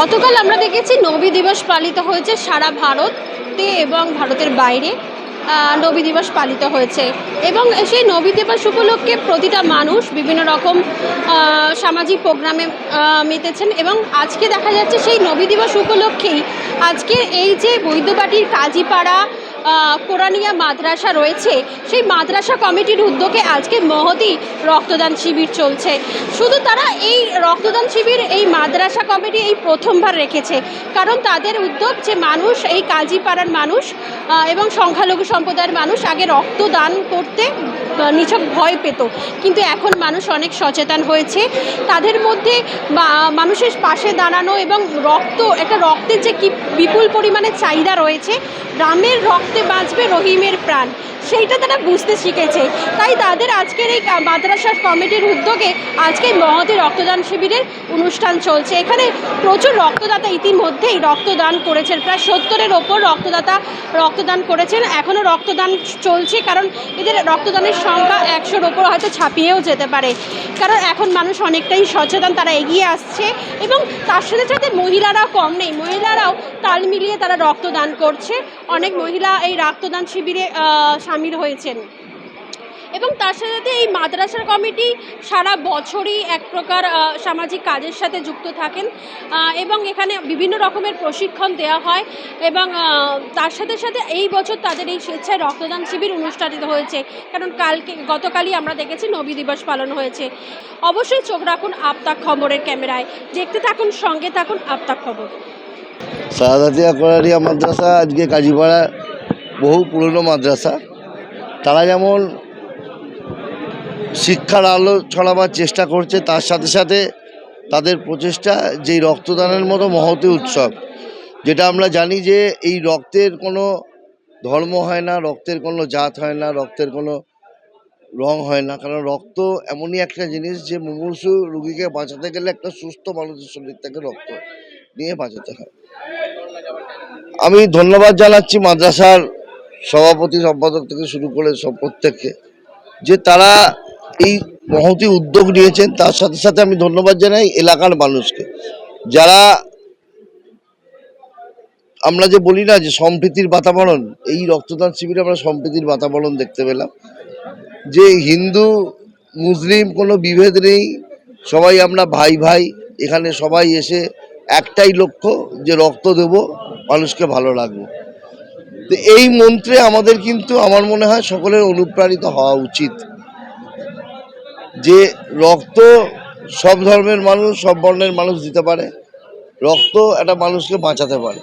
গতকাল আমরা দেখেছি নবী দিবস পালিত হয়েছে সারা ভারতে এবং ভারতের বাইরে। নবী দিবস পালিত হয়েছে। এবং সেই নবী দিবস উপলক্ষে প্রতিটা মানুষ বিভিন্ন রকম সামাজিক প্রোগ্রামে মেতেছেন এবং আজকে দেখা যাচ্ছে সেই নবী দিবস উপলক্ষেই আজকে এই যে বৈদ্যবাটির কাজীপাড়া আহ, কোরআনিয়া মাদ্রাসা রয়েছে। সেই মাদ্রাসা কমিটির উদ্যোগে আজকে মহতি রক্তদান শিবির চলছে। শুধু তারা এই রক্তদান শিবির এই মাদ্রাসা কমিটি এই প্রথমবার রেখেছে। কারণ তাদের উদ্যোগ যে মানুষ এই কাজীপাড়ার মানুষ এবং সংখ্যালঘু সম্প্রদায়ের মানুষ আগে রক্তদান করতে নিছক ভয় পেত। কিন্তু এখন মানুষ অনেক সচেতন হয়েছে। তাদের মধ্যে মানুষের পাশে দাঁড়ানো এবং রক্ত একটা রক্তের যে কি বিপুল পরিমাণে চাহিদা রয়েছে রামের রক্তে বাঁচবে রহিমের প্রাণ। সেইটা তারা বুঝতে শিখেছে। তাই তাদের আজকের এই কা- মাদ্রাসা কমিটির উদ্যোগে আজকে মহতী রক্তদান শিবিরের অনুষ্ঠান চলছে। এখানে প্রচুর রক্তদাতা ইতিমধ্যেই রক্তদান করেছেন। প্রায় সত্তরের ওপর রক্তদাতা রক্তদান করেছেন। এখনও রক্তদান চলছে কারণ এদের রক্তদানের সংখ্যা একশোর ওপর হয়তো ছাপিয়েও যেতে পারে। কারণ এখন মানুষ অনেকটাই সচেতন, তারা এগিয়ে আসছে এবং তার সাথে সাথে মহিলারাও কম নেই। মহিলারাও তাল মিলিয়ে তারা রক্তদান করছে। অনেক মহিলা এই রক্তদান শিবিরে সামিল হয়েছেন। এবং তার সাথে সাথে এই মাদ্রাসার কমিটি সারা বছরই এক প্রকার সামাজিক কাজের সাথে যুক্ত থাকেন। এবং এখানে বিভিন্ন রকমের প্রশিক্ষণ দেওয়া হয় এবং তার সাথে সাথে এই বছর তাদের এই স্বেচ্ছায় রক্তদান শিবির অনুষ্ঠিত হয়েছে। কারণ কালকে, গতকালই আমরা দেখেছি নবী দিবস পালন হয়েছে। অবশ্যই চোখ রাখুন আপতাক খবরের ক্যামেরায়। দেখতে থাকুন, সঙ্গে থাকুন আপতাক খবর। মাদ্রাসা, আজকে কাজীপাড়া বহু পুরনো মাদ্রাসা। তারা যেমন শিক্ষার আলো ছড়াবার চেষ্টা করছে, তার সাথে সাথে তাদের প্রচেষ্টা যেই রক্তদানের মতো মহতি উৎসব, যেটা আমরা জানি যে এই রক্তের কোনো ধর্ম হয় না, রক্তের কোনো জাত হয় না, রক্তের কোনো রং হয় না, কারণ রক্ত এমনই একটা জিনিস যে মুমূর্ষু রুগীকে বাঁচাতে গেলে একটা সুস্থ মানুষের শরীর থেকে রক্ত নিয়ে বাঁচাতে হয়। আমি ধন্যবাদ জানাচ্ছি মাদ্রাসার সভাপতি সম্পাদক থেকে শুরু করে সব প্রত্যেককে, যে তারা এই মহতি উদ্যোগ নিয়েছেন, তার সাথে সাথে আমি ধন্যবাদ জানাই এলাকার মানুষকে। যারা আমরা যে বলি না যে সম্প্রীতির বাতাবরণ, এই রক্তদান শিবিরে আমরা সম্প্রীতির বাতাবরণ দেখতে পেলাম। যে হিন্দু, মুসলিম কোনো বিভেদ নেই, সবাই আমরা ভাই ভাই, এখানে সবাই এসে একটাই লক্ষ্য, যে রক্ত দেব, মানুষকে ভালো লাগবে তো এই মন্ত্রে আমাদের কিন্তু, আমার মনে হয় সকলের অনুপ্রাণিত হওয়া উচিত। যে রক্ত সব ধর্মের মানুষ, সব বর্ণের মানুষ দিতে পারে। রক্ত একটা মানুষকে বাঁচাতে পারে।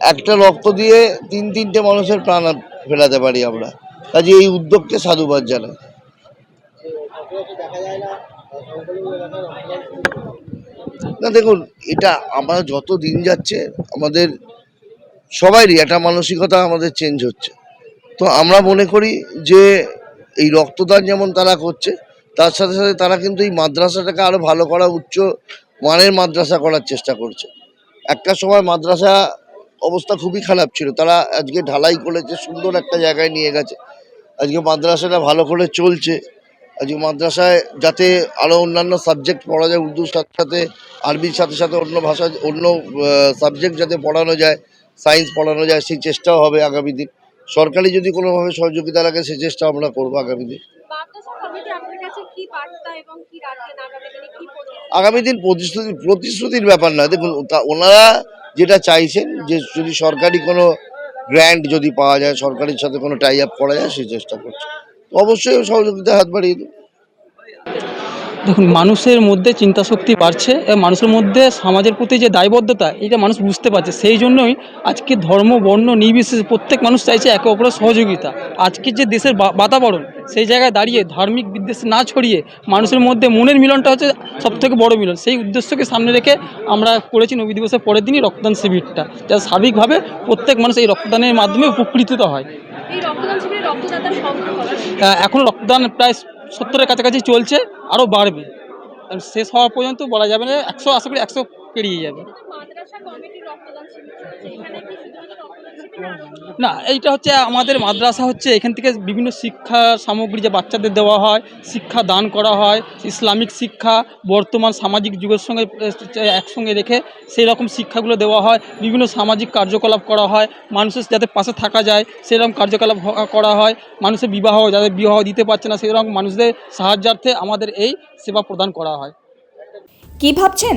একটা রক্ত দিয়ে তিন তিনটে মানুষের প্রাণ ফেলাতে পারি আমরা। কাজে এই উদ্যোগকে সাধুবাদ জানাই। না, দেখুন, এটা আমরা যত দিন যাচ্ছে আমাদের সবাইরই একটা মানসিকতা আমাদের চেঞ্জ হচ্ছে। তো আমরা মনে করি যে এই রক্তদান যেমন তারা করছে, তার সাথে সাথে তারা কিন্তু এই মাদ্রাসাটাকে আরও ভালো করা, উচ্চ মানের মাদ্রাসা করার চেষ্টা করছে। একটা সময় মাদ্রাসা অবস্থা খুবই খারাপ ছিল। তারা আজকে ঢালাই করেছে, সুন্দর একটা জায়গায় নিয়ে গেছে। আজকে মাদ্রাসাটা ভালো করে চলছে। আজকে মাদ্রাসায় যাতে আরও অন্যান্য সাবজেক্ট পড়া যায়, উর্দুর সাথে সাথে, আরবির সাথে সাথে অন্য ভাষা, অন্য সাবজেক্ট যাতে পড়ানো যায় সায়েন্স পড়ানো যায় সেই চেষ্টাও হবে আগামী দিন। সরকারি যদি কোনোভাবে সহযোগিতা লাগে সেই চেষ্টা আমরা করব আগামী দিন। রাখছেন আগামী দিনে প্রতিশ্রুতি প্রতিশ্রুতির ব্যাপার না। দেখুন ওনারা যেটা চাইছেন যে যদি সরকারি কোনো গ্র্যান্ট যদি পাওয়া যায় সরকারের সাথে কোনো টাই আপ করা যায় সেই চেষ্টা করছে। অবশ্যই সহযোগিতা হাত বাড়িয়ে দেবো দেখুন মানুষের মধ্যে চিন্তা শক্তি বাড়ছে এবং মানুষের মধ্যে সমাজের প্রতি যে দায়বদ্ধতা এটা মানুষ বুঝতে পারছে। সেই জন্যই আজকে ধর্ম বর্ণ নির্বিশেষে প্রত্যেক মানুষ চাইছে একে অপরের সহযোগিতা। আজকে যে দেশের বাতাবরণ সেই জায়গায় দাঁড়িয়ে ধার্মিক বিদ্বেষ না ছড়িয়ে মানুষের মধ্যে মনের মিলনটা হচ্ছে সবথেকে বড় মিলন। সেই উদ্দেশ্যকে সামনে রেখে আমরা করেছি নবী দিবসের পরের দিনই রক্তদান শিবিরটা যা সার্বিকভাবে প্রত্যেক মানুষ এই রক্তদানের মাধ্যমে উপকৃত হয়। এখনও রক্তদান প্রায় সত্তরের কাছাকাছি চলছে। আরও বাড়বে। শেষ হওয়া পর্যন্ত বলা যাবে না একশো আশা করি একশো পেরিয়ে যাবে। না এইটা হচ্ছে আমাদের মাদ্রাসা হচ্ছে এখান থেকে বিভিন্ন শিক্ষা সামগ্রী যে বাচ্চাদের দেওয়া হয় শিক্ষা দান করা হয় ইসলামিক শিক্ষা বর্তমান সামাজিক যুগের সঙ্গে একসঙ্গে রেখে সেই রকম শিক্ষাগুলো দেওয়া হয় বিভিন্ন সামাজিক কার্যকলাপ করা হয় মানুষের যাতে পাশে থাকা যায় সেরকম কার্যকলাপ করা হয় মানুষের বিবাহ যাদের বিবাহ দিতে পারছে না সেরকম মানুষদের সাহায্যার্থে আমাদের এই সেবা প্রদান করা হয়। কি ভাবছেন?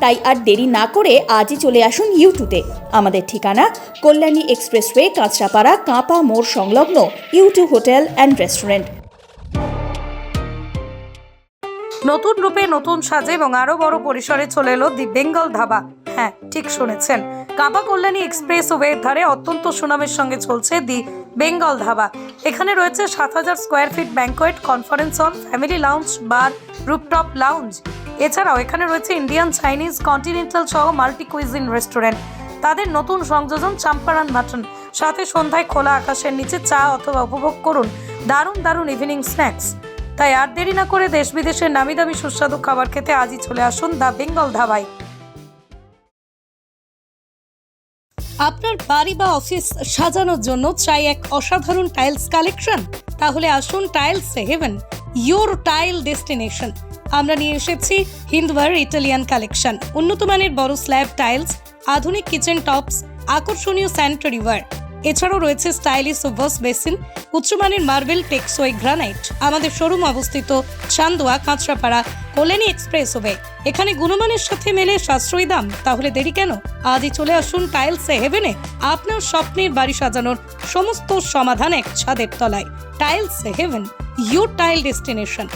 তাই আর দেরি না করে আজই চলে আসুন ইউটিউবে। আমাদের ঠিকানা কল্যাণী এক্সপ্রেসওয়ে, কাঁচরাপাড়া, কাঁপা মোড় সংলগ্ন ইউটিউব হোটেল অ্যান্ড রেস্টুরেন্ট। নতুন রূপে নতুন সাজে এবং আরও বড় পরিসরে চলে এলো দি বেঙ্গল ধাবা। হ্যাঁ ঠিক শুনেছেন। কাবা কল্যাণী এক্সপ্রেস ওয়ের ধারে অত্যন্ত সুনামের সঙ্গে চলছে দি বেঙ্গল ধাবা। এখানে রয়েছে সাত হাজার square feet banquet, conference hall, family lounge, bar rooftop lounge. এছাড়াও এখানে রয়েছে ইন্ডিয়ান চাইনিজ কন্টিনেন্টাল সহ মাল্টি কুইজিন রেস্টুরেন্ট তাদের নতুন সংযোজন চাম্পারান মাটন। সাথে সন্ধ্যায় খোলা আকাশের নিচে চা অথবা উপভোগ করুন। দারুণ দারুণ ইভিনিং স্ন্যাক্স তাই আর দেরি না করে দেশ বিদেশের নামি দামি সুস্বাদু খাবার খেতে আজই চলে আসুন দ্য বেঙ্গল ধাবায়। আপনার বাড়ি বা অফিস সাজানোর জন্য চাই এক অসাধারণ টাইলস কালেকশন তাহলে আসুন tiles heaven your tile destination আমরা নিয়ে এসেছি হিন্দওয়ার ইটালিয়ান কালেকশন। উন্নত মানের বড় স্ল্যাব টাইলস, আধুনিক কিচেন টপস, আকর্ষণীয় স্যানিটারি ওয়্যার। এছাড়াও রয়েছে স্টাইলিশ ওভার্স বেসিন, উচ্চমানের মার্বেল টেক্সোই গ্রানাইট। আমাদের শোরুম অবস্থিত চান্দোয়া, কাঁচরাপাড়া, কল্যাণী এক্সপ্রেস ওয়ে এখানে গুণমানের সাথে মেলে সাশ্রয়ী দাম। তাহলে দেরি কেন? আজই চলে আসুন টাইলস হেভেনে। আপনার স্বপ্নের বাড়ি সাজানোর সমস্ত সমাধান এক ছাদের তলায়। Tiles heaven, your tile destination.